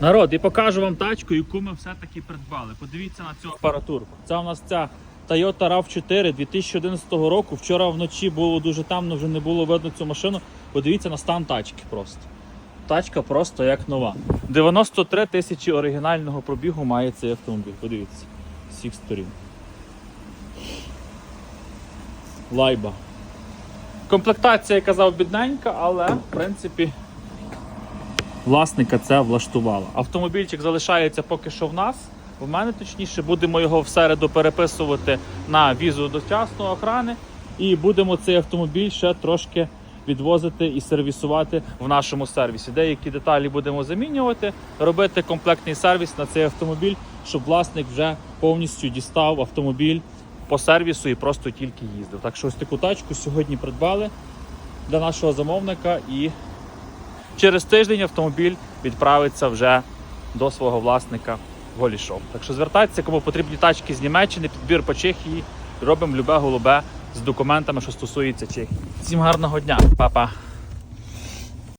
Народ, і покажу вам тачку, яку ми все-таки придбали. Подивіться на цю апаратурку. Це у нас ця Toyota RAV4 2011 року. Вчора вночі було дуже темно, вже не було видно цю машину. Подивіться на стан тачки просто. Тачка просто як нова. 93 тисячі оригінального пробігу має цей автомобіль. Подивіться, всіх сторін. Лайба. Комплектація, я казав, бідненька, але в принципі власника це влаштувало. Автомобільчик залишається поки що в нас. В мене точніше, будемо його в середу переписувати на візу до частної охорони, і будемо цей автомобіль ще трошки відвозити і сервісувати в нашому сервісі. Деякі деталі будемо замінювати, робити комплектний сервіс на цей автомобіль, щоб власник вже повністю дістав автомобіль по сервісу і просто тільки їздив. Так що ось таку тачку сьогодні придбали для нашого замовника і через тиждень автомобіль відправиться вже до свого власника Голішов. Так що звертайтеся, кому потрібні тачки з Німеччини, підбір по Чехії. Робимо любе голубе з документами, що стосується Чехії. Всім гарного дня, Па-па.